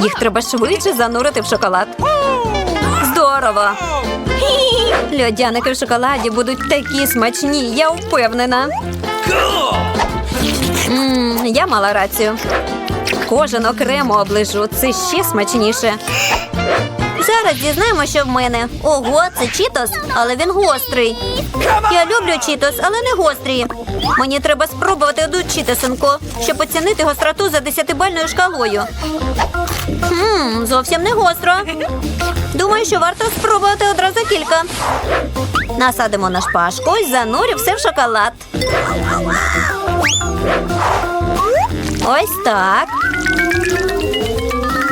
Їх треба швидше занурити в шоколад. Здорово! Льодяники в шоколаді будуть такі смачні, я впевнена. Мм, я мала рацію. Кожен окремо оближу. Це ще смачніше. Зараз дізнаємо, що в мене. Ого, це чітос, але він гострий. Я люблю чітос, але не гострі. Мені треба спробувати одну чітосинку, щоб оцінити гостроту за десятибальною шкалою. Ммм, зовсім не гостро. Думаю, що варто спробувати одразу кілька. Насадимо на шпажку і занурю все в шоколад. Ось так.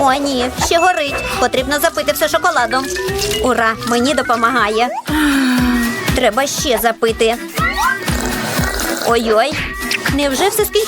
О, ні, ще горить. Потрібно запити все шоколадом. Ура, мені допомагає. Треба ще запити. Ой-ой. Невже все скінчилося?